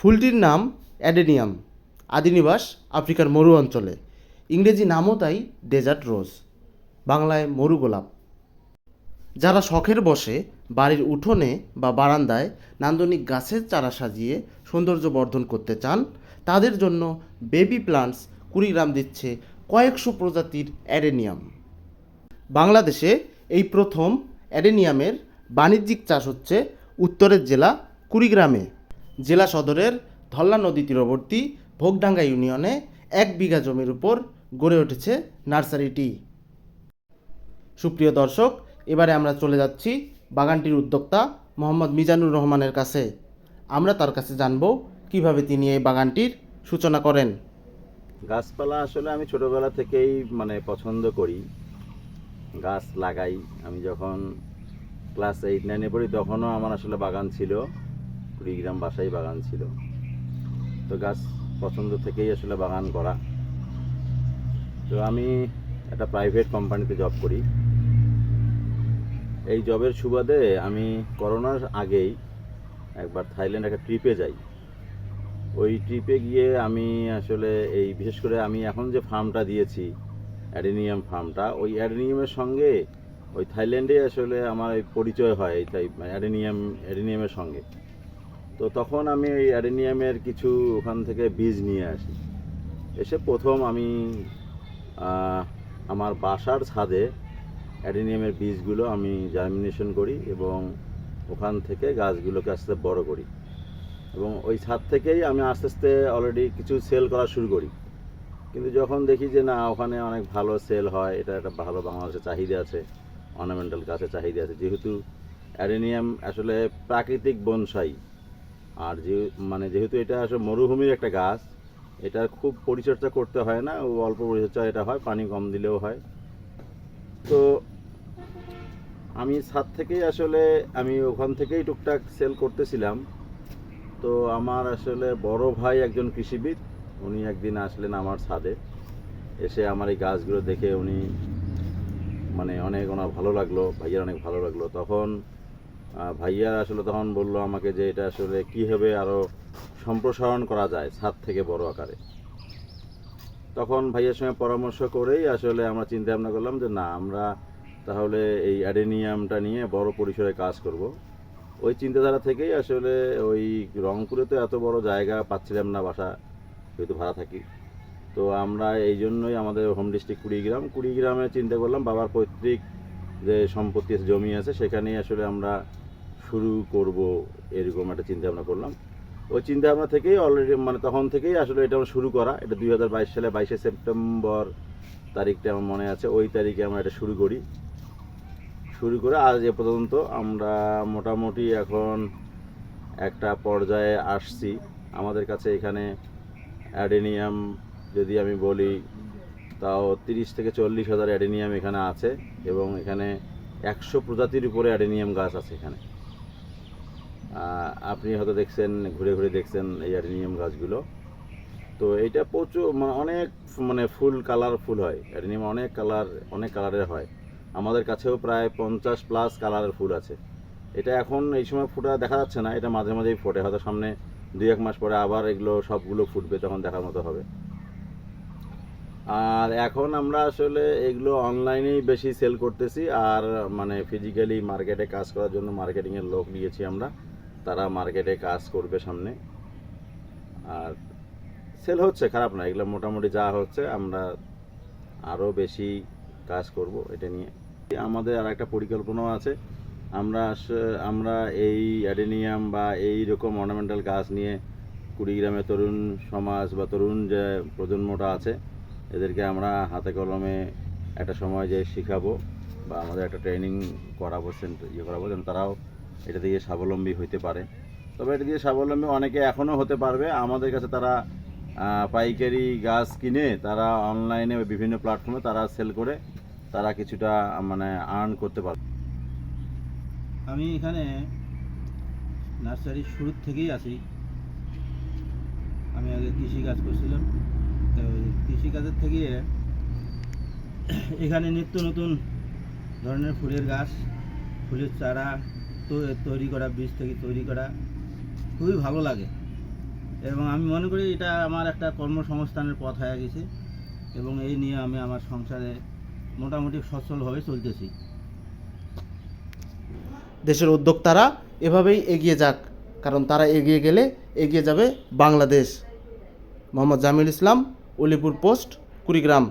ফুলটির নাম অ্যাডেনিয়াম। আদিনিবাস আফ্রিকার মরু অঞ্চলে। ইংরেজি নামও তাই ডেজার্ট রোজ। বাংলায় মরু গোলাপ। যারা শখের বসে বাড়ির উঠোনে বা বারান্দায় নান্দনিক গাছের চারা সাজিয়ে সৌন্দর্য বর্ধন করতে চান, তাদের জন্য বেবি প্লান্টস কুড়িগ্রাম দিচ্ছে কয়েকশো প্রজাতির অ্যাডেনিয়াম। বাংলাদেশে এই প্রথম অ্যাডেনিয়ামের বাণিজ্যিক চাষ হচ্ছে উত্তরের জেলা কুড়িগ্রামে জেলা সদরের ধল্লা নদী তীরবর্তী ভোগডাঙ্গা ইউনিয়নে এক বিঘা জমির উপর গড়ে উঠেছে নার্সারিটি। সুপ্রিয় দর্শক, এবারে আমরা চলে যাচ্ছি বাগানটির উদ্যোক্তা মোহাম্মদ মিজানুর রহমানের কাছে। আমরা তার কাছে জানব কীভাবে তিনি এই বাগানটির সূচনা করেন। গাছপালা আসলে আমি ছোটবেলা থেকেই মানে পছন্দ করি। গাছ লাগাই। আমি যখন ক্লাস এইট, নাইনে পড়ি তখনও আমার আসলে বাগান ছিল। কুড়িগ্রাম বাসাই বাগান ছিল। তো গাছ পছন্দ থেকেই আসলে বাগান করা। তো আমি একটা প্রাইভেট কোম্পানিতে জব করি। এই জবের সুবাদে আমি করোনার আগেই একবার থাইল্যান্ড একটা ট্রিপে যাই। ওই ট্রিপে গিয়ে আমি আসলে এই, বিশেষ করে আমি এখন যে ফার্মটা দিয়েছি, অ্যাডেনিয়াম ফার্মটা ওই অ্যাডেনিয়ামের সঙ্গে ওই থাইল্যান্ডে আসলে আমার পরিচয় হয়, এই তাই অ্যাডেনিয়াম, অ্যাডেনিয়ামের সঙ্গে। তো তখন আমি এই অ্যাডেনিয়ামের কিছু ওখান থেকে বীজ নিয়ে আসি। এসে প্রথম আমি আমার বাসার ছাদে অ্যাডেনিয়ামের বীজগুলো আমি জার্মিনেশন করি এবং ওখান থেকে গাছগুলোকে আস্তে আস্তে বড় করি। এবং ওই ছাদ থেকেই আমি আস্তে আস্তে অলরেডি কিছু সেল করা শুরু করি। কিন্তু যখন দেখি যে না, ওখানে অনেক ভালো সেল হয়, এটা একটা ভালো বাংলাদেশে চাহিদা আছে অর্নামেন্টাল গাছের চাহিদা আছে, যেহেতু অ্যাডেনিয়াম আসলে প্রাকৃতিক বনসাই। আর যে মানে যেহেতু এটা আসলে মরুভূমির একটা গাছ এটার খুব পরিচর্যা করতে হয় না অল্প পরিচর্যা এটা হয়, পানি কম দিলেও হয়। তো আমি ছাদ থেকেই আসলে, আমি ওখান থেকেই টুকটাক সেল করতেছিলাম। তো আমার আসলে বড় ভাই একজন কৃষিবিদ, উনি একদিন আসলেন আমার ছাদে। এসে আমার এই গাছগুলো দেখে উনি মানে অনেক ওনার ভালো লাগল, ভাইয়ের অনেক ভালো লাগল। তখন আহ, ভাইয়া আসলে তখন বলল আমাকে যে এটা আসলে কীভাবে আরও সম্প্রসারণ করা যায় ছাদ থেকে বড় আকারে। তখন ভাইয়ের সঙ্গে পরামর্শ করেই আসলে আমরা চিন্তা ভাবনা করলাম যে না আমরা তাহলে এই অ্যাডেনিয়ামটা নিয়ে বড় পরিসরে কাজ করব। ওই চিন্তাধারা থেকেই আসলে ওই রংপুরে তো এত বড় জায়গা পাচ্ছিলাম না বাসা যেহেতু ভাড়া থাকি। তো আমরা এই জন্যই আমাদের হোম ডিস্ট্রিক্ট কুড়িগ্রাম কুড়িগ্রামে চিন্তা করলাম বাবার পৈতৃক যে সম্পত্তি জমি আছে, সেখানেই আসলে আমরা শুরু করব এরকম একটা চিন্তা ভাবনা করলাম। ওই চিন্তা ভাবনা থেকেই অলরেডি মানে তখন থেকেই আসলে এটা আমার শুরু করা। এটা দুই হাজার বাইশ সালে বাইশে সেপ্টেম্বর তারিখটা আমার মনে আছে, ওই তারিখে আমরা এটা শুরু করি। শুরু করে আজ এ পর্যন্ত আমরা মোটামুটি এখন একটা পর্যায়ে আসছি। আমাদের কাছে এখানে অ্যাডেনিয়াম যদি আমি বলি তাও তিরিশ থেকে চল্লিশ হাজার অ্যাডেনিয়াম এখানে আছে এবং এখানে একশো প্রজাতির উপরে অ্যাডেনিয়াম গাছ আছে এখানে। আপনি হয়তো দেখছেন, ঘুরে ঘুরে দেখছেন এই অ্যাডেনিয়াম গাছগুলো। তো এটা প্রচুর মানে অনেক মানে ফুল কালারফুল হয়। অ্যাডেনিয়াম অনেক কালার, অনেক কালারের হয়। আমাদের কাছেও প্রায় পঞ্চাশ প্লাস কালারের ফুল আছে। এটা এখন এই সময় ফুটা দেখা যাচ্ছে না, এটা মাঝে মাঝেই ফোটে। হয়তো সামনে দুই এক মাস পরে আবার এগুলো সবগুলো ফুটবে, তখন দেখার মতো হবে। আর এখন আমরা আসলে এগুলো অনলাইনেই বেশি সেল করতেছি, আর মানে ফিজিক্যালি মার্কেটে কাজ করার জন্য মার্কেটিংয়ের লোক নিয়েছি আমরা। তারা মার্কেটে কাজ করবে সামনে। আর সেল হচ্ছে, খারাপ না, এগুলো মোটামুটি যা হচ্ছে আমরা আরও বেশি কাজ করব এটা নিয়ে। আমাদের আর একটা পরিকল্পনাও আছে। আমরা আমরা এই অ্যাডেনিয়াম বা এই রকম অর্নামেন্টাল গাছ নিয়ে কুড়িগ্রামে তরুণ সমাজ বা তরুণ যে প্রজন্মটা আছে এদেরকে আমরা হাতে কলমে একটা সময় যে শিখাবো বা আমাদের একটা ট্রেনিং করাবো সেন্টার ইয়ে করাবো, যেন তারাও এটা দিয়ে স্বাবলম্বী হতে পারে। তবে এটা দিয়ে স্বাবলম্বী অনেকে এখনও হতে পারবে। আমাদের কাছে তারা পাইকারি গাছ কিনে তারা অনলাইনে বিভিন্ন প্ল্যাটফর্মে তারা সেল করে তারা কিছুটা মানে আর্ন করতে পারবে। আমি এখানে নার্সারির শুরুর থেকেই আছি। আমি আগে কৃষি কাজ করছিলাম। কৃষিকাজের থেকে এখানে নিত্য নতুন ধরনের ফুলের গাছ, ফুলের চারা তৈরি করা, বীজ থেকে তৈরি করা খুবই ভালো লাগে। এবং আমি মনে করি এটা আমার একটা কর্মসংস্থানের পথ হয়ে গেছে এবং এই নিয়ে আমি আমার সংসারে মোটামুটি সচ্ছলভাবে চলতেছি। দেশের উদ্যোক্তারা এভাবেই এগিয়ে যাক, কারণ তারা এগিয়ে গেলে এগিয়ে যাবে বাংলাদেশ। মোহাম্মদ জামিল ইসলাম উলিপুর পোস্ট কুড়িগ্রাম।